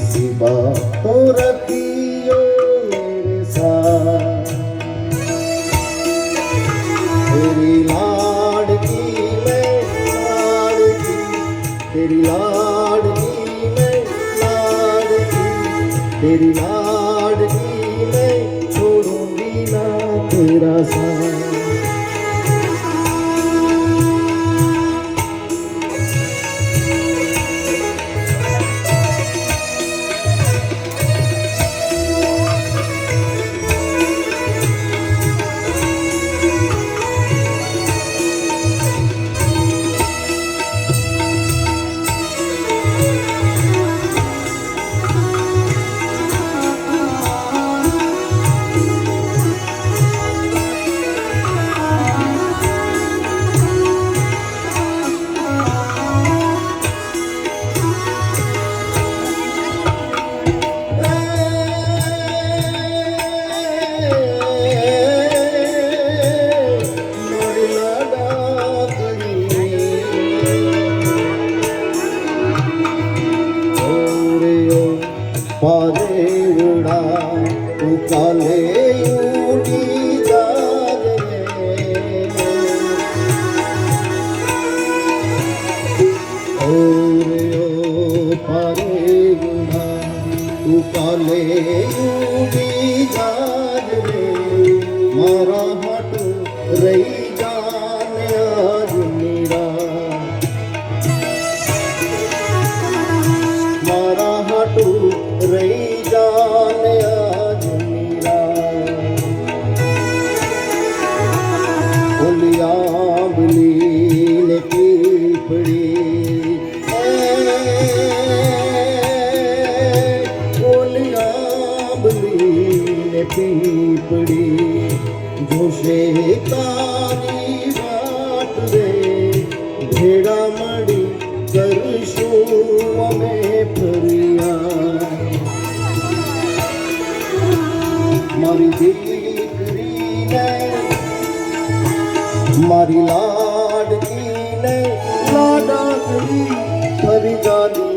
सी बातों रखियो मेरे साथ तेरी लाडकी मैं लाडकी तेरी लाडकी मैं लाडकी तेरी लाडकी मैं छोड़ूंगी ना तेरा साथ ઓ પારે ગુના તું કાલે ઉડી જાજે મારા હાટ રહી જાને આજ મીરા મારા હાટુ રહી પીપડી જોશે તારી વાત રે. ભેડા મળી કરશું અમે ફરિયા મારી દીકરીને મારી લાડકીને લાડાકડી ફરી ગાડીને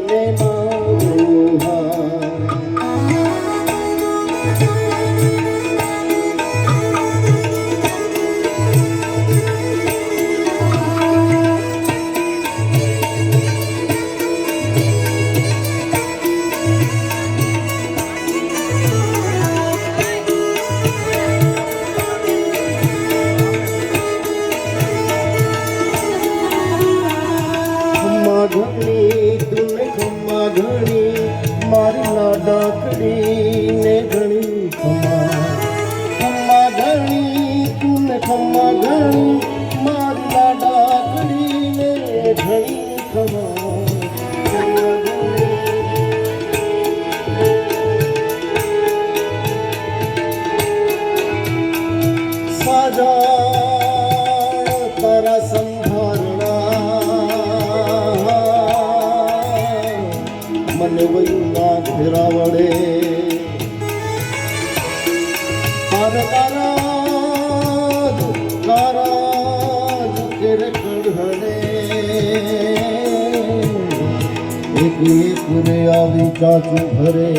તુને ખમ્મા ઘણી મારી લાડા ને ઘણી ખમ્મા. ખમ્મા ઘણી તુને ખમ્મા ઘણી ના ઘેરા વડે એક એક રે આવી ચાચું ભરે.